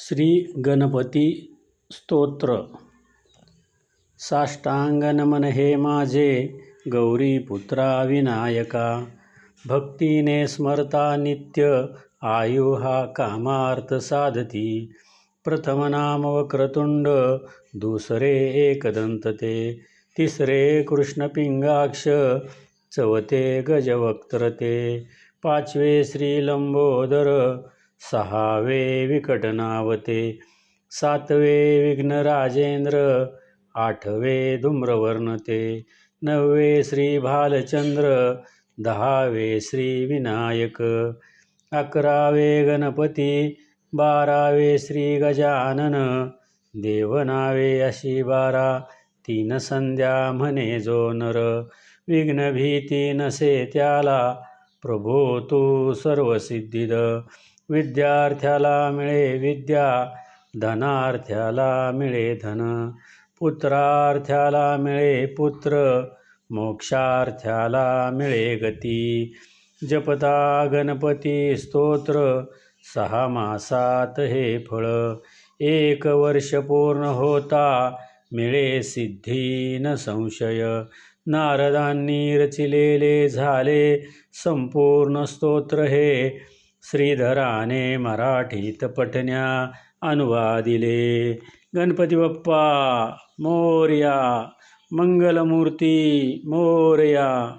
श्री गणपती स्तोत्र. साष्टांग नमन हे माझे गौरीपुत्रा विनायका भक्तीने स्मरता नित्य आयु हा कामार्थ साधती. प्रथम नाम वक्रतुंड दुसरे एकदंतते तिसरे कृष्णपिंगाक्ष चवते गजवक्त्रते पाचवे पाचवे श्रीलंबोदर सहावे विकटनावते सातवे विघ्नराजेंद्र आठवे धूम्रवर्ण ते नववे श्री भालचंद्र दहावे श्री विनायक अकरावे गणपती बारावे श्री गजानन देवनावे अशी बारा तीन संध्या म्हणे जो नर विघ्नभीती नसे त्याला प्रभो तू सर्वसिद्धिद विद्यार्थ्याला मिळे विद्या धनार्थ्याला मिळे धन. पुत्रार्थ्याला मिळे पुत्र मोक्षार्थ्याला मिळे गती. जपता गणपती स्तोत्र सहा मासात हे फळ. एक वर्ष पूर्ण होता मिळे सिद्धी न संशय. नारदांनी रचिलेले झाले संपूर्ण स्तोत्र हे श्रीधराने मराठीत पठण्या अनुवादिले. गणपती बाप्पा मोरया मंगलमूर्ती मोरया